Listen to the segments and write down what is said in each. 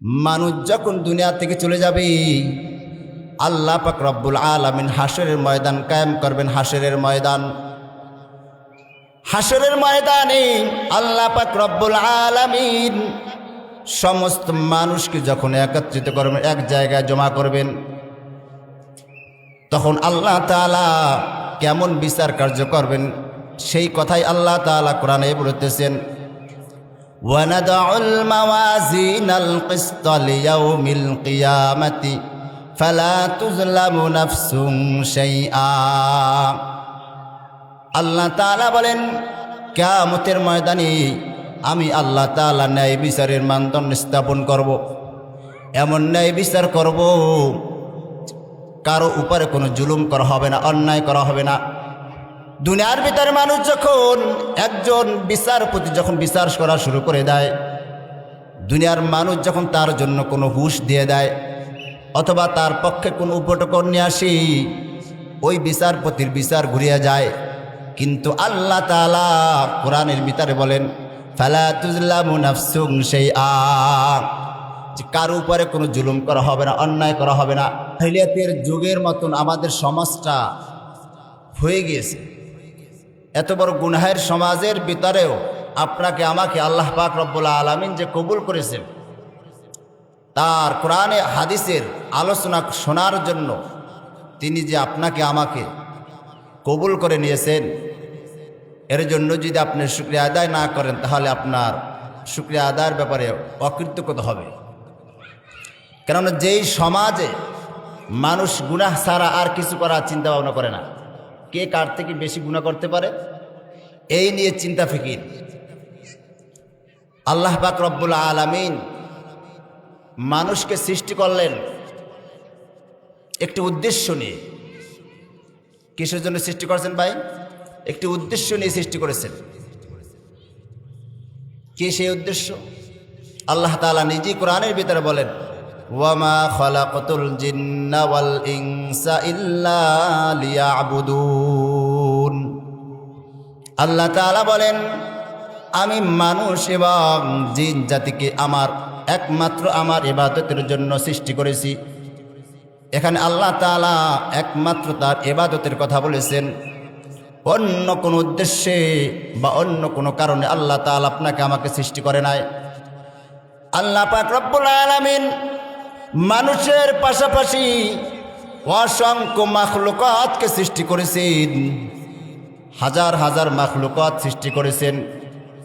মানুষ যখন দুনিয়া থেকে চলে যাবে, আল্লাহ পাক রব্বুল আলমিন হাসরের ময়দান কায়েম করবেন হাসরের ময়দান। হাসরের ময়দানে আল্লাহ পাক রব্বুল আলমিন সমস্ত মানুষকে যখন একত্রিত করবেন, এক জায়গায় জমা করবেন, তখন আল্লাহ তালা কেমন বিচার কার্য করবেন, সেই কথাই আল্লাহ তাআলা কোরআনে বলতেছেন ونضع الموازين القسط ليوم القيامة فلا تظلم نفس شيئا আল্লাহ তাআলা বলেন কিয়ামতের ময়দানে আমি আল্লাহ তাআলা ন্যায় বিচারের মানদণ্ড স্থাপন করব এমন ন্যায় বিচার করব কারো উপরে কোনো জুলুম করা হবে না অন্যায় করা হবে না দুনিয়ার ভিতরে মানুষ যখন একজন বিচারপতি যখন বিচার করা শুরু করে দেয়, দুনিয়ার মানুষ যখন তার জন্য কোনো হুশ দিয়ে দেয়, অথবা তার পক্ষে কোনো উপটকর নিয়ে আসি, ওই বিচারপতির বিচার ঘুরিয়ে যায়। কিন্তু আল্লাহ তালা কোরআনের ভিতরে বলেন, ফালা তুজলামু সেই আ কারও উপরে কোনো জুলুম করা হবে না, অন্যায় করা হবে না। হেলিয়াতের যুগের মতন আমাদের সমাজটা হয়ে গিয়েছে। এত বড় গুনহায়ের সমাজের ভিতরেও আপনাকে, আমাকে আল্লাহ পাক রব্বুল্লা আলমিন যে কবুল করেছেন, তার কোরআনে, হাদিসের আলোচনা শোনার জন্য তিনি যে আপনাকে, আমাকে কবুল করে নিয়েছেন, এর জন্য যদি আপনি শুক্রিয়া আদায় না করেন, তাহলে আপনার শুক্রিয়া আদায়ের ব্যাপারে অকৃতজ্ঞতা হবে। কেননা যেই সমাজে মানুষ গুনাহ ছাড়া আর কিছু করার চিন্তা ভাবনা করে না। কে কার থেকে বেশি গুণা করতে পারে? এই নিয়ে চিন্তা ফিকির। আল্লাহ পাক রব্বুল আলমিন মানুষকে সৃষ্টি করলেন একটি উদ্দেশ্য নিয়ে। কিসের জন্য সৃষ্টি করেছেন ভাই? একটি উদ্দেশ্য নিয়ে সৃষ্টি করেছেন। কে সেই উদ্দেশ্য? আল্লাহ তাআলা নিজেই কোরআনের ভিতরে বলেন ওয়ামা ইল্লা আল্লাহ তাআলা বলেন, আমি মানুষ এবং জিন জাতিকে আমার একমাত্র আমার ইবাদতের জন্য সৃষ্টি করেছি। এখানে আল্লাহ তালা একমাত্র তার ইবাদতের কথা বলেছেন। অন্য কোনো উদ্দেশ্যে বা অন্য কোনো কারণে আল্লাহ তাআলা আপনাকে আমাকে সৃষ্টি করে নাই। আল্লাহ পাক রব্বুল আলামিন মানুষের পাশাপাশি অসংখ্য মাখলুকাতকে সৃষ্টি করেছেন। হাজার হাজার মাখলুকাত সৃষ্টি করেছেন।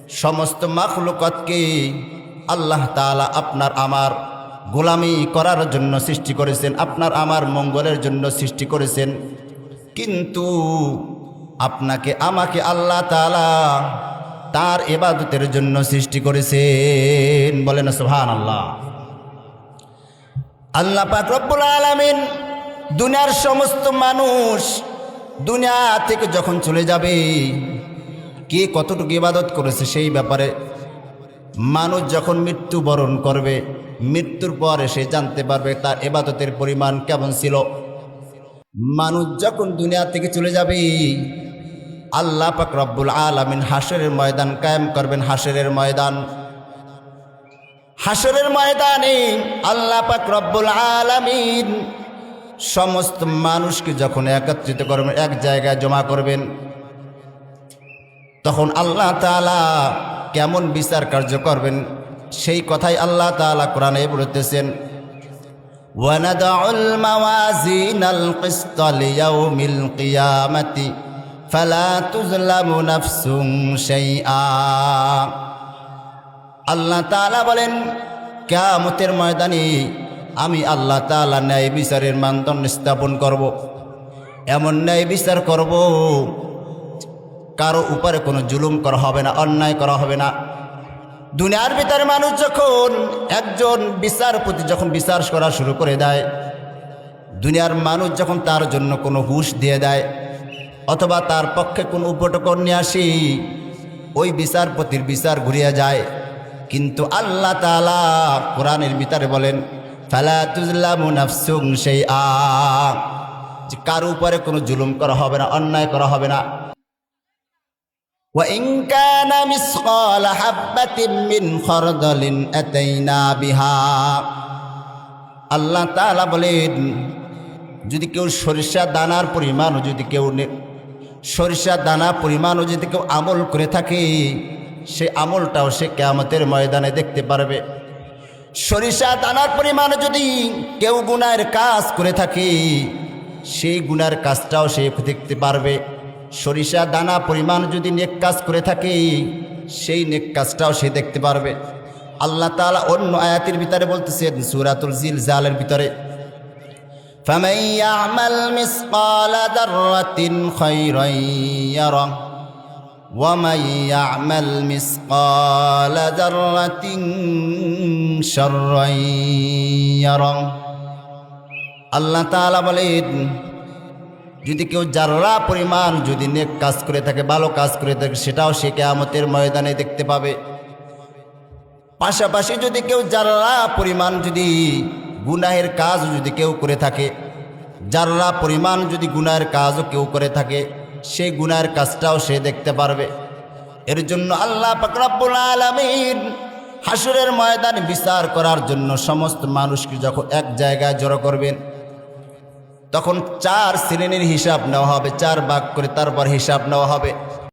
সমস্ত মাখলুকাতকে আল্লাহ তাআলা আপনার আমার গোলামি করার জন্য সৃষ্টি করেছেন, আপনার আমার মঙ্গলের জন্য সৃষ্টি করেছেন। কিন্তু আপনাকে, আমাকে আল্লাহ তাআলা তার এবাদতের জন্য সৃষ্টি করেছেন। বলেন সুবহান আল্লাহ আল্লাহ পাক রব্বুল আলামিন দুনিয়ার সমস্ত মানুষ দুনিয়া থেকে যখন চলে যাবে, কে কতটুকু ইবাদত করেছে সেই ব্যাপারে মানুষ যখন মৃত্যুবরণ করবে, মৃত্যুর পরে সে জানতে পারবে তার এবাদতের পরিমাণ কেমন ছিল। মানুষ যখন দুনিয়া থেকে চলে যাবে, আল্লাহ পাক রব্বুল আলামিন হাসরের ময়দান কায়েম করবেন, হাসরের ময়দান। হাসরের ময়দানে আল্লাহ পাক রব্বুল আলামিন সমস্ত মানুষকে যখন একত্রিত করবেন এক জায়গায় জমা করবেন তখন আল্লাহ তাআলা কেমন বিচার কার্য করবেন সেই কথাই আল্লাহ তাআলা কোরআনে বলতেছেন ونضع الموازين القسط ليوم القيامة فلا تظلم نفس شيئا আল্লাহ তাআলা বলেন, কিয়ামতের ময়দানে আমি আল্লাহ তাআলা ন্যায় বিচারের মানদণ্ড স্থাপন করব। এমন ন্যায় বিচার করব, কারও উপরে কোনো জুলুম করা হবে না, অন্যায় করা হবে না দুনিয়ার ভিতরে মানুষ যখন একজন বিচারপতি যখন বিচার করা শুরু করে দেয়, দুনিয়ার মানুষ যখন তার জন্য কোনো হুশ দিয়ে দেয়, অথবা তার পক্ষে কোনো উপটকর নিয়ে আসি ওই বিচারপতির বিচার ঘুরিয়ে যায় কিন্তু আল্লাহ তাআলা কোরআনের ভিতরে বলেন ফালা তুজলামু নাফসুম সেই আ যে কারো উপরে কোনো জুলুম করা হবে না অন্যায় করা হবে না وإن كان مثقال حبة من خردل أتينا بها আল্লাহ তাআলা বলেন যদি কেউ সরিষা দানার পরিমাণও যদি কেউ নে- সরিষা দানা পরিমাণও যদি কেউ আমল করে থাকে সে আমলটাও সে কেয়ামতের ময়দানে দেখতে পারবে সরিষা দানার পরিমাণ যদি কেউ গুনার কাজ করে থাকে সেই গুনার কাজটাও সে দেখতে পারবে সরিষা দানা পরিমাণ যদি নেক কাজ করে থাকে সেই নেক কাজটাও সে দেখতে পারবে আল্লাহ তাআলা অন্য আয়াতের ভিতরে বলতেছেন সুরাতুল জিল জালের ভিতরে فمن يعمل مثقال ذرة خيرا يره ومن يعمل مثقال ذرة شرا يره আল্লাহ তাআলা বলেন যদি কেউ যারা পরিমাণ যদি নেক কাজ করে থাকে ভালো কাজ করে থাকে সেটাও সে কেয়ামতের ময়দানে দেখতে পাবে পাশাপাশি যদি কেউ যারা পরিমাণ যদি গুনাহের কাজ যদি কেউ করে থাকে যারা পরিমাণ যদি গুনাহের কাজও কেউ করে থাকে সেই গুনার কাজটাও সে দেখতে পারবে। এর জন্য আল্লাহ পাকরাবুল আলমিন হাসুরের ময়দান বিচার করার জন্য সমস্ত মানুষকে যখন এক জায়গায় জড়ো করবেন, তখন চার শ্রেণির হিসাব নেওয়া হবে, চার বাক করে তারপর হিসাব নেওয়া হবে।